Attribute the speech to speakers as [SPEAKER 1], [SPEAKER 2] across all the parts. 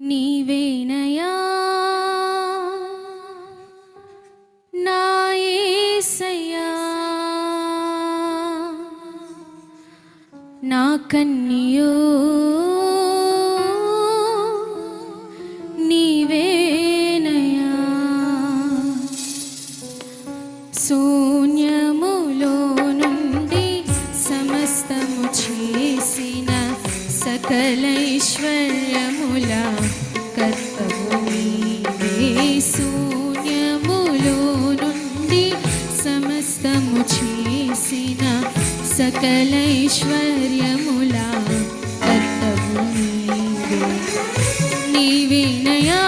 [SPEAKER 1] నీవేనయా? నా ఏసయ్యా. నా సకలైశ్వర్యముల కర్తవు శూన్యములో నుండి సమస్తము చేసిన సకలైశ్వర్యములా కర్తవు నీవే నయా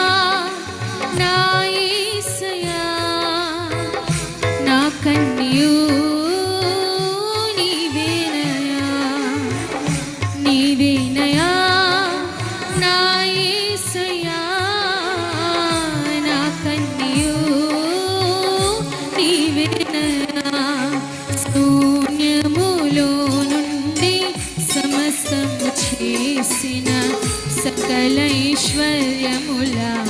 [SPEAKER 1] ഐശ്വര്യമുല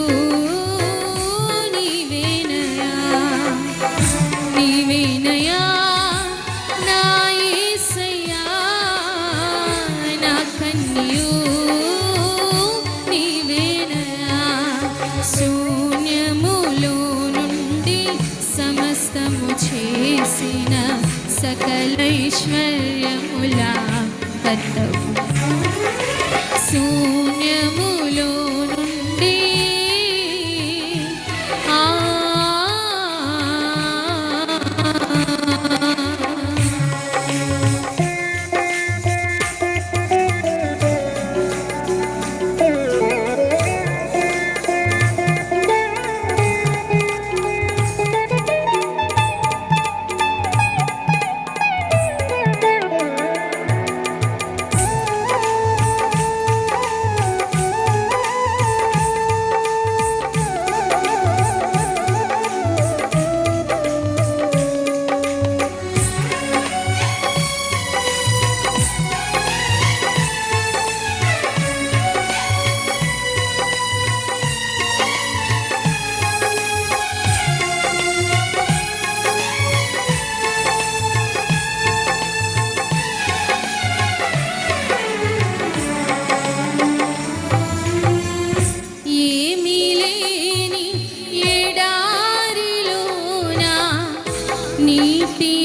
[SPEAKER 1] ليش مريم ولا خدفوا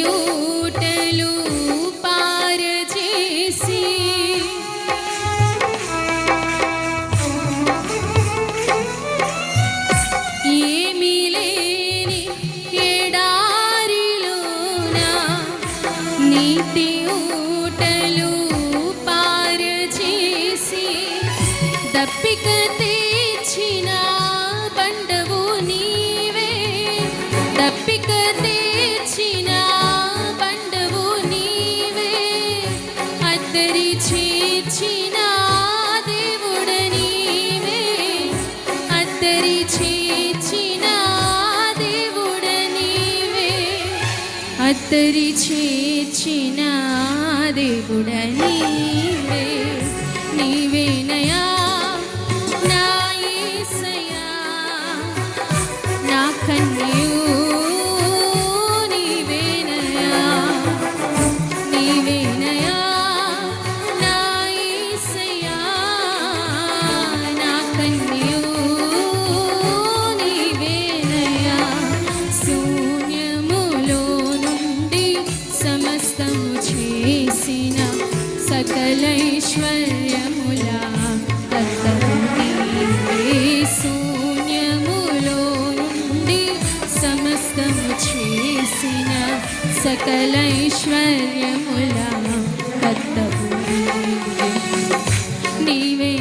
[SPEAKER 1] you. కత్తరి చేర్చిన దేవుడని సమస్తము చేసిన సకలైశ్వర్యములా శూన్యములో నుండి సమస్తము చేసిన సకలైశ్వర్యములా కత్తవు నీవే